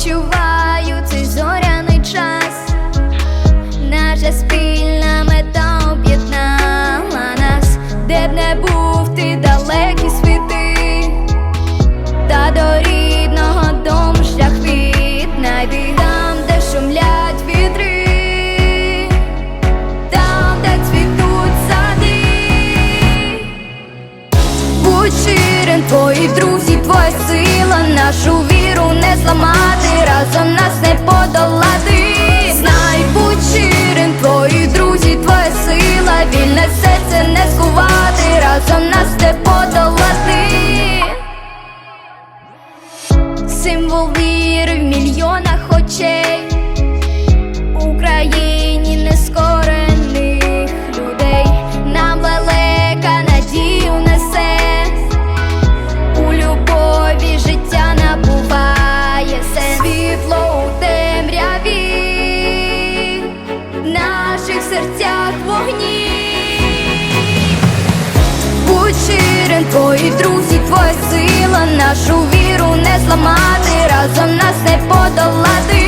відчуваю цей зоряний час, наша спільна мета об'єднала нас, де б не був ти далекі світи, та до рідного дому шлях віднайди. Там, де шумлять вітри, там, де цвітуть сади. Будь щирим, твої друзі, твоя сила, нашу віру не зламати, не подолати. Символ віри в мільйонах очей. Україні нескорених людей нам лелека надію несе, у любові життя набуває сенс світло у темряві, в наших серцях вогні. Щирим, твої друзі, твоя сила, нашу віру не зламати, разом нас не подолати.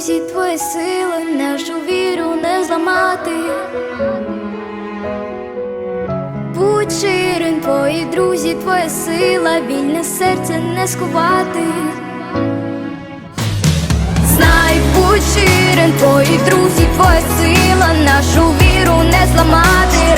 Друзі, твої сили, нашу віру не зламати. Будь щирим, твої друзі, твоя сила, вільне серце не скувати. Знай, будь щирим, твої друзі, твоя сила, нашу віру не зламати,